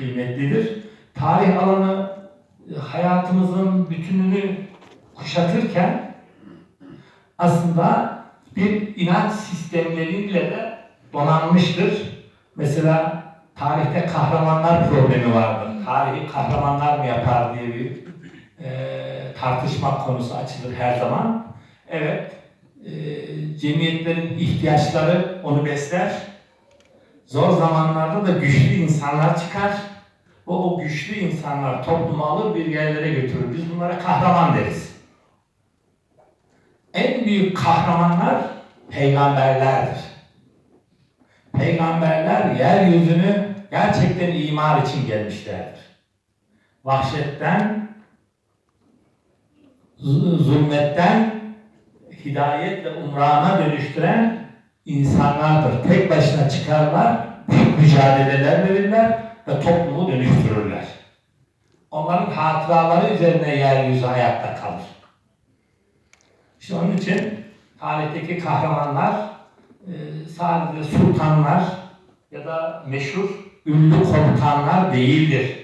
kıymetlidir. Tarih alanı e, hayatımızın bütününü kuşatırken aslında bir inanç sistemleriyle de donanmıştır. Mesela tarihte kahramanlar problemi vardır. Tarihi kahramanlar mı yapar diye bir e, tartışma konusu açılır her zaman. Evet, e, cemiyetlerin ihtiyaçları onu besler. Zor zamanlarda da güçlü insanlar çıkar. O, o güçlü insanlar toplumu alır bir yerlere götürür. Biz bunlara kahraman deriz. En büyük kahramanlar peygamberlerdir. Peygamberler yeryüzünü gerçekten imar için gelmişlerdir. Vahşetten, zulmetten hidayet ve umrana dönüştüren insanlardır. Tek başına çıkarlar, büyük mücadeleler verirler ve toplumu dönüştürürler. Onların hatıraları üzerine yeryüzü ayakta kalır. İşte onun için tarihteki kahramanlar e, sadece sultanlar ya da meşhur ünlü komutanlar değildir.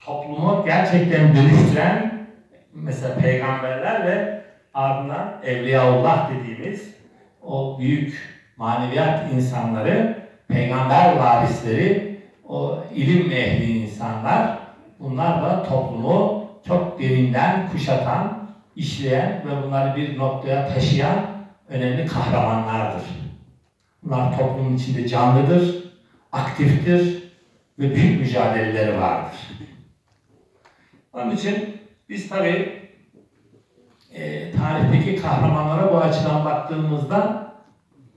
Toplumu gerçekten dönüştüren mesela peygamberler ve ardından Evliyaullah dediğimiz o büyük maneviyat insanları, peygamber varisleri, o ilim ehli insanlar bunlar da toplumu çok derinden kuşatan, işleyen ve bunları bir noktaya taşıyan önemli kahramanlardır. Bunlar toplumun içinde canlıdır, aktiftir ve büyük mücadeleleri vardır. Onun için biz tabii e, tarihteki kahramanlara bu açıdan baktığımızda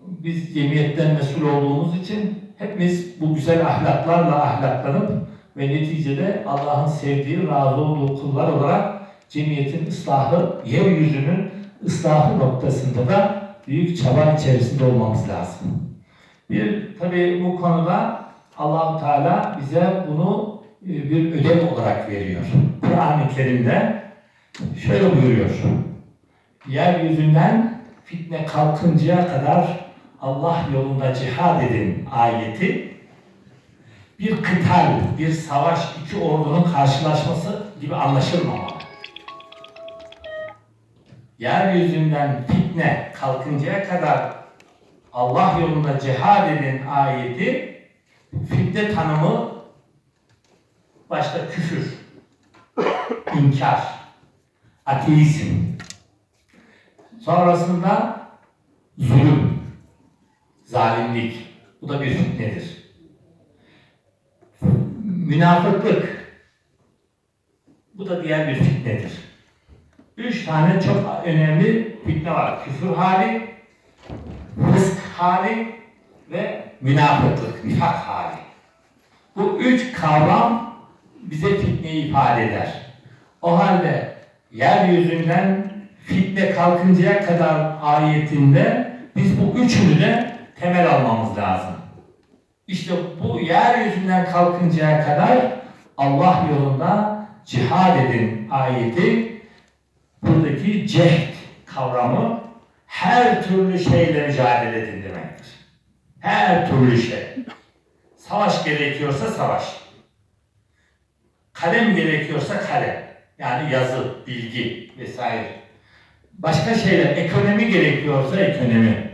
biz cemiyetten mesul olduğumuz için hepimiz bu güzel ahlaklarla ahlaklanıp ve neticede Allah'ın sevdiği, razı olduğu kullar olarak cemiyetin ıslahı, yeryüzünün ıslahı noktasında da büyük çaba içerisinde olmamız lazım. Bir tabi bu konuda Allahu Teala bize bunu e, bir ödev olarak veriyor. Kur'an-ı Kerim'de şöyle buyuruyor. Yeryüzünden fitne kalkıncaya kadar Allah yolunda cihad edin ayeti bir kıtal, bir savaş, iki ordunun karşılaşması gibi anlaşılmamalı. Yeryüzünden fitne kalkıncaya kadar Allah yolunda cihad edin ayeti fitne tanımı başta küfür, inkar, ateizm, sonrasında zulüm, zalimlik. Bu da bir fitnedir. Münafıklık. Bu da diğer bir fitnedir. Üç tane çok önemli fitne var. Küfür hali, fısk hali ve münafıklık, nifak hali. Bu üç kavram bize fitneyi ifade eder. O halde yeryüzünden fitne kalkıncaya kadar ayetinde biz bu üçünü de temel almamız lazım. İşte bu yeryüzünden kalkıncaya kadar Allah yolunda cihad edin ayeti buradaki cehd kavramı her türlü şeyle mücadele edin demektir. Her türlü şey. Savaş gerekiyorsa savaş. Kalem gerekiyorsa kalem. Yani yazı, bilgi vesaire. Başka şeyler, ekonomi gerekiyorsa ekonomi.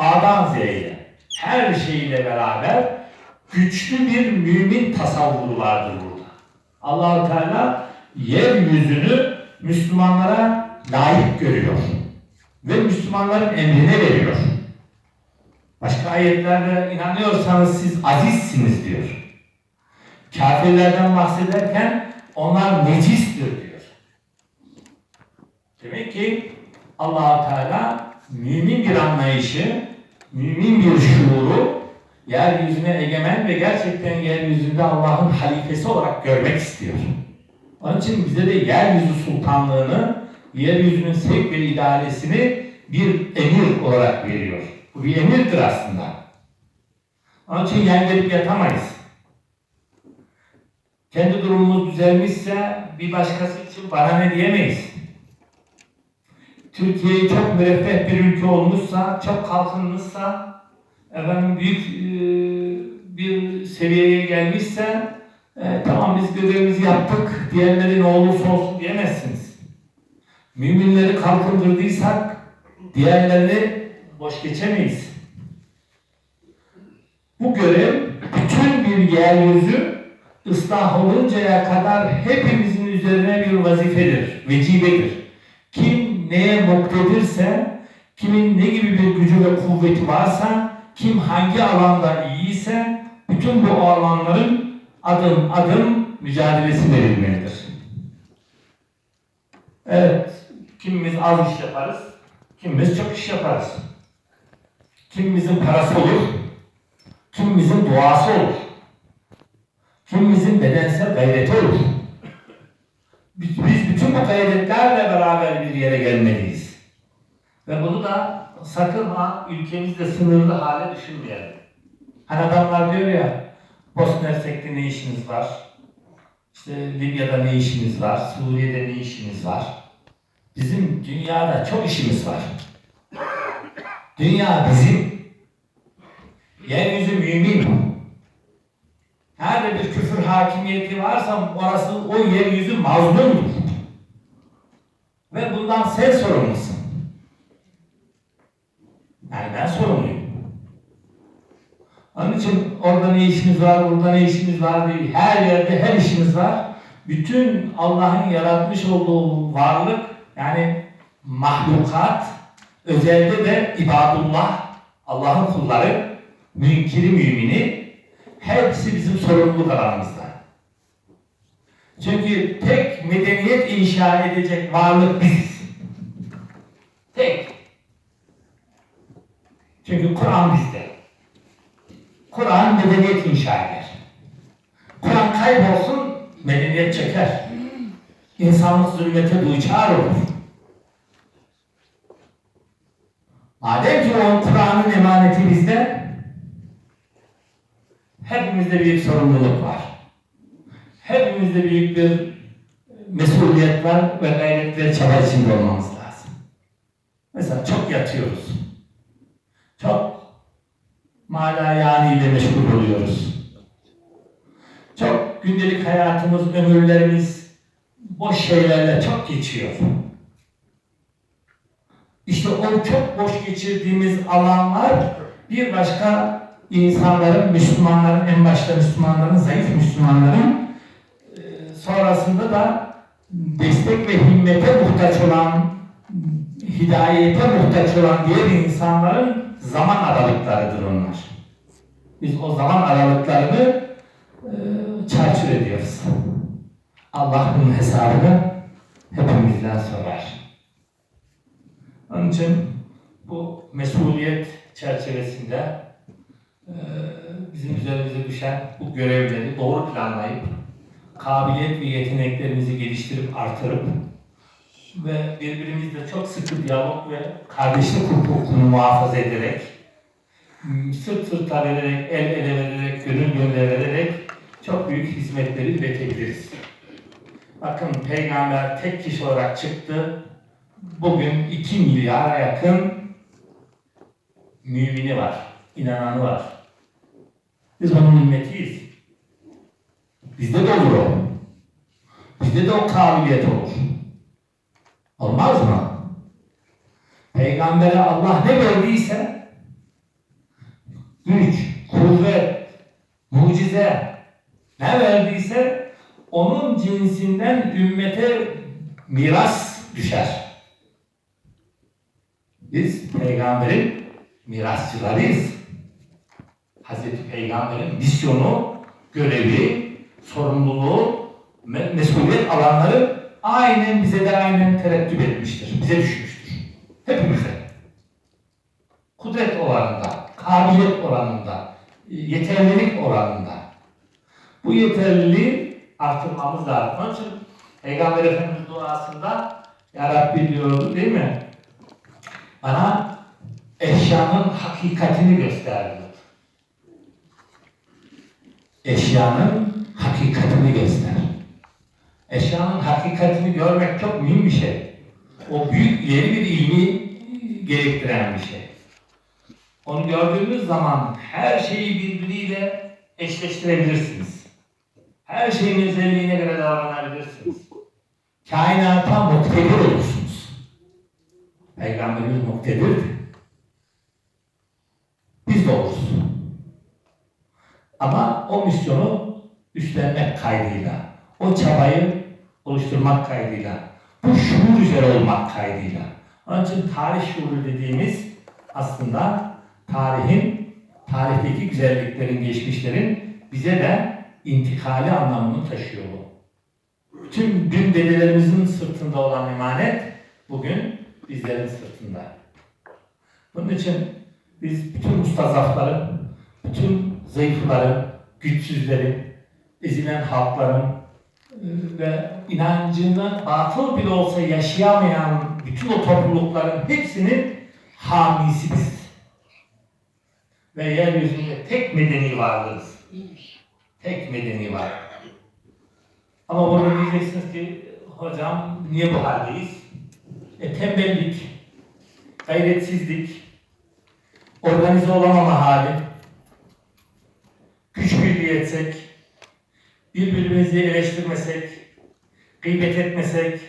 A'dan Z'ye. Her şeyle beraber güçlü bir mümin tasavvuru vardır burada. Allahu Teala yeryüzünü Müslümanlara layık görüyor. Ve Müslümanların emrine veriyor. Başka ayetlerde inanıyorsanız siz azizsiniz diyor. Kafirlerden bahsederken onlar necistir diyor. Demek ki allah Teala mümin bir anlayışı, mümin bir şuuru yeryüzüne egemen ve gerçekten yeryüzünde Allah'ın halifesi olarak görmek istiyor. Onun için bize de yeryüzü sultanlığını, yeryüzünün sevk ve idaresini bir emir olarak veriyor. Bu bir emirdir aslında. Onun için yan yatamayız. Kendi durumumuz düzelmişse bir başkası için bana ne diyemeyiz. Türkiye'yi çok müreffeh bir ülke olmuşsa, çok kalkınmışsa, efendim büyük e, bir seviyeye gelmişse, E, tamam biz görevimizi yaptık, diğerleri ne olursa olsun diyemezsiniz. Müminleri kalkındırdıysak diğerlerini boş geçemeyiz. Bu görev bütün bir yeryüzü ıslah oluncaya kadar hepimizin üzerine bir vazifedir, vecibedir. Kim neye muktedirse, kimin ne gibi bir gücü ve kuvveti varsa, kim hangi alanda iyiyse, bütün bu alanların adım adım mücadelesi verilmelidir. Evet, kimimiz az iş yaparız, kimimiz çok iş yaparız. Kimimizin parası olur, kimimizin duası olur. Kimimizin bedensel gayreti olur. Biz, biz bütün bu gayretlerle beraber bir yere gelmeliyiz. Ve bunu da sakın ha ülkemizde sınırlı hale düşünmeyelim. Hani adamlar diyor ya, Bosna Hersek'te ne işiniz var? İşte Libya'da ne işiniz var? Suriye'de ne işiniz var? Bizim dünyada çok işimiz var. Dünya bizim. Yeryüzü mümin. Nerede bir küfür hakimiyeti varsa orası o yeryüzü mazlumdur. Ve bundan sen sorumlusun. Yani ben sorumluyum. Onun için orada ne işimiz var, burada ne işimiz var değil. Her yerde her işimiz var. Bütün Allah'ın yaratmış olduğu varlık yani mahlukat özelde de ibadullah Allah'ın kulları münkiri mümini hepsi bizim sorumluluk alanımızda. Çünkü tek medeniyet inşa edecek varlık biziz. Tek. Çünkü Kur'an bizde. Kur'an medeniyet inşa eder. Kur'an kaybolsun, medeniyet çeker. İnsanlık zulmete duçar olur. Madem ki o Kur'an'ın emaneti bizde, hepimizde büyük sorumluluk var. Hepimizde büyük bir mesuliyet var ve gayret ve çaba içinde olmamız lazım. Mesela çok yatıyoruz. Çok mala yani ile meşgul oluyoruz. Çok gündelik hayatımız, ömürlerimiz boş şeylerle çok geçiyor. İşte o çok boş geçirdiğimiz alanlar bir başka insanların, Müslümanların, en başta Müslümanların, zayıf Müslümanların e, sonrasında da destek ve himmete muhtaç olan, hidayete muhtaç olan diğer insanların zaman aralıklarıdır onlar. Biz o zaman aralıklarını e, çarçur ediyoruz. Allah bunun hesabını hepimizden sorar. Onun için bu mesuliyet çerçevesinde bizim üzerimize düşen bu görevleri doğru planlayıp kabiliyet ve yeteneklerimizi geliştirip artırıp ve birbirimizle çok sıkı diyalog ve kardeşlik hukukunu muhafaza ederek sırt sırta vererek, el ele vererek, gönül gönüle vererek çok büyük hizmetleri üretebiliriz. Bakın peygamber tek kişi olarak çıktı. Bugün 2 milyara yakın mümini var, inananı var. Biz onun ümmetiyiz. Bizde de olur o. Bizde de o kabiliyet olur. Olmaz mı? Peygambere Allah ne verdiyse güç, kuvvet, mucize ne verdiyse onun cinsinden ümmete miras düşer. Biz peygamberin mirasçılarıyız. Hazreti Peygamber'in misyonu, görevi, sorumluluğu, me- mesuliyet alanları aynen bize de aynen tereddüt etmiştir. Bize düşmüştür. Hepimize. Kudret oranında, kabiliyet oranında, yeterlilik oranında. Bu yeterliliği artırmamız lazım. Onun için Peygamber Efendimiz duasında Ya Rabbi diyordu değil mi? Bana eşyanın hakikatini gösterdi. Eşyanın hakikatini göster. Eşyanın hakikatini görmek çok mühim bir şey. O büyük ileri bir ilmi gerektiren bir şey. Onu gördüğünüz zaman her şeyi birbiriyle eşleştirebilirsiniz. Her şeyin özelliğine göre davranabilirsiniz. Kainata muktedir olursunuz. Peygamberimiz muktedirdi. Biz de oluruz. Ama o misyonu üstlenmek kaydıyla, o çabayı oluşturmak kaydıyla, bu şuur üzere olmak kaydıyla. Onun için tarih şuuru dediğimiz aslında tarihin, tarihteki güzelliklerin, geçmişlerin bize de intikali anlamını taşıyor bu. Bütün dün dedelerimizin sırtında olan emanet bugün bizlerin sırtında. Bunun için biz bütün mustazafların, bütün zayıfların, güçsüzlerin, ezilen halkların e, ve inancını batıl bile olsa yaşayamayan bütün o toplulukların hepsinin hamisi biziz. Ve yeryüzünde tek medeni varlığız. Tek medeni var. Ama burada diyeceksiniz ki hocam niye bu haldeyiz? E, tembellik, gayretsizlik, organize olamama hali, birliği etsek, birbirimizi eleştirmesek, gıybet etmesek,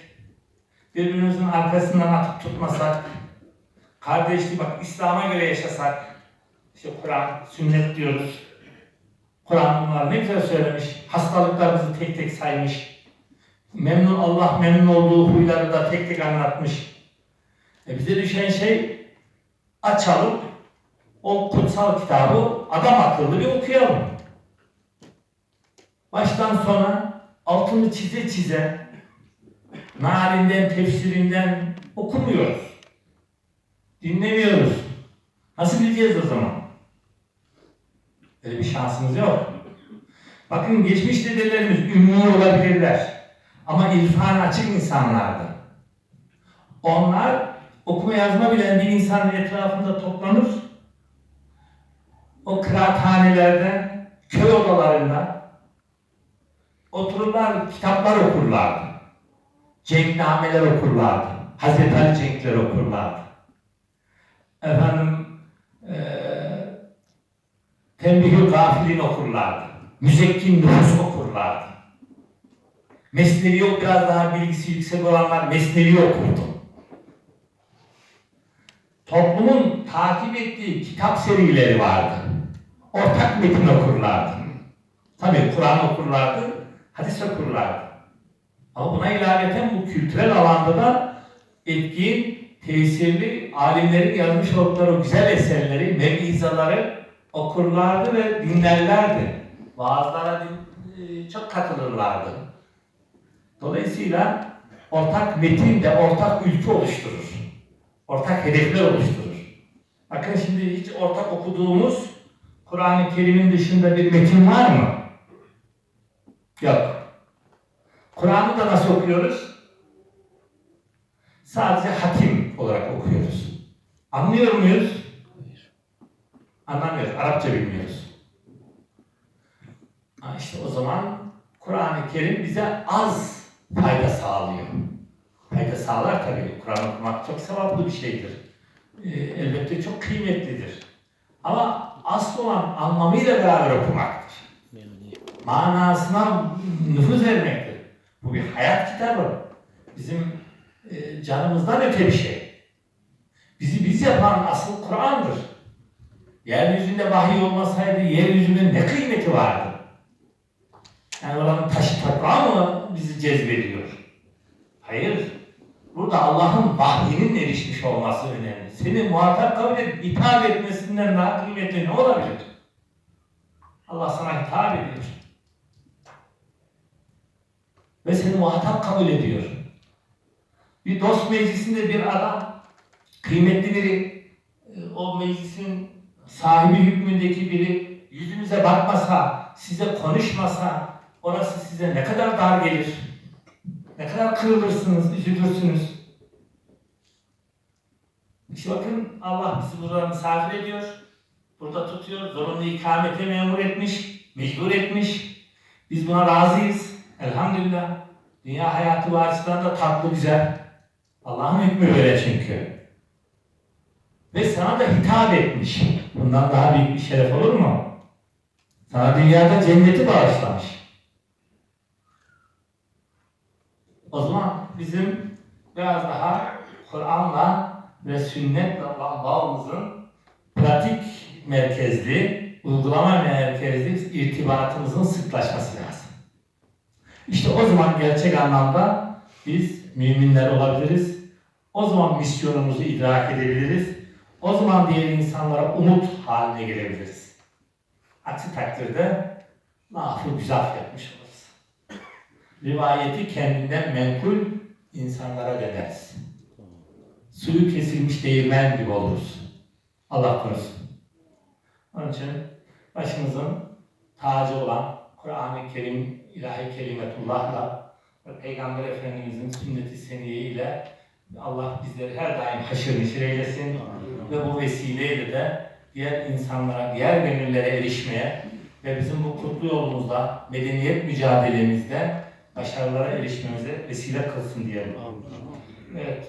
birbirimizin arkasından atıp tutmasak, kardeşliği bak İslam'a göre yaşasak, işte Kur'an, sünnet diyoruz. Kur'an bunları ne güzel söylemiş. Hastalıklarımızı tek tek saymış. Memnun Allah memnun olduğu huyları da tek tek anlatmış. E bize düşen şey açalım, o kutsal kitabı adam akıllı bir okuyalım. Baştan sona altını çize çize mealinden, tefsirinden okumuyoruz. Dinlemiyoruz. Nasıl bileceğiz o zaman? Öyle bir şansımız yok. Bakın geçmiş dedelerimiz ünlü olabilirler. Ama irfan açık insanlardı. Onlar okuma yazma bilen bir insanın etrafında toplanır. O kıraathanelerde, köy odalarında otururlar, kitaplar okurlardı. Cenknameler okurlardı. Hazreti Ali cenkleri okurlardı. Efendim, eee Tembihül gafilin okurlardı. Müzekkin nüfus okurlardı. Mesnevi o biraz daha bilgisi yüksek olanlar Mesnevi okurdu. Toplumun takip ettiği kitap serileri vardı. Ortak metin okurlardı. Tabii Kur'an okurlardı, hadis okurlardı. Ama buna ilaveten bu kültürel alanda da etkin, tesirli alimlerin yazmış oldukları o güzel eserleri, mevizaları okurlardı ve dinlerlerdi. Vaazlara din, e, çok katılırlardı. Dolayısıyla ortak metin de ortak ülke oluşturur. Ortak hedefler oluşturur. Bakın şimdi hiç ortak okuduğumuz Kur'an-ı Kerim'in dışında bir metin var mı? Yok. Kur'an'ı da nasıl okuyoruz? Sadece hatim olarak okuyoruz. Anlıyor muyuz? Anlamıyoruz. Arapça bilmiyoruz. Ha işte o zaman Kur'an-ı Kerim bize az fayda sağlıyor. Fayda sağlar tabii. Kur'an okumak çok sevaplı bir şeydir. Ee, elbette çok kıymetlidir. Ama asıl olan anlamıyla beraber okumaktır. Manasına nüfuz etmektir. Bu bir hayat kitabı. Bizim e, canımızdan öte bir şey. Bizi biz yapan asıl Kur'an'dır. Yeryüzünde vahiy olmasaydı yeryüzünün ne kıymeti vardı? Yani oranın taşı toprağı mı bizi cezbediyor? Hayır. Burada Allah'ın vahyinin erişmiş olması önemli. Seni muhatap kabul edip hitap etmesinden daha kıymetli ne olabilir? Allah sana hitap ediyor. Ve seni muhatap kabul ediyor. Bir dost meclisinde bir adam, kıymetli biri, o meclisin sahibi hükmündeki biri yüzünüze bakmasa, size konuşmasa orası size ne kadar dar gelir. Ne kadar kırılırsınız, üzülürsünüz. İşte bakın Allah bizi burada misafir ediyor. Burada tutuyor. Zorunlu ikamete memur etmiş. Mecbur etmiş. Biz buna razıyız. Elhamdülillah. Dünya hayatı bu da tatlı güzel. Allah'ın hükmü böyle çünkü. Ve sana da hitap etmiş. Bundan daha büyük bir şeref olur mu? Sana dünyada cenneti bağışlamış. O zaman bizim biraz daha Kur'an'la ve sünnetle bağımızın pratik merkezli, uygulama merkezli irtibatımızın sıklaşması lazım. İşte o zaman gerçek anlamda biz müminler olabiliriz. O zaman misyonumuzu idrak edebiliriz. O zaman diğer insanlara umut haline gelebiliriz. Aksi takdirde lafı güzaf yapmış oluruz. Rivayeti kendinden menkul insanlara deneriz. Suyu kesilmiş değirmen gibi oluruz. Allah korusun. Onun için başımızın tacı olan Kur'an-ı Kerim, ilahi kelimetullah'la ve Peygamber Efendimizin sünnet-i seniye ile Allah bizleri her daim haşır neşir eylesin. Ve bu vesileyle de diğer insanlara, diğer gönüllere erişmeye ve bizim bu kutlu yolumuzda, medeniyet mücadelemizde başarılara erişmemize vesile kılsın diyelim. Evet,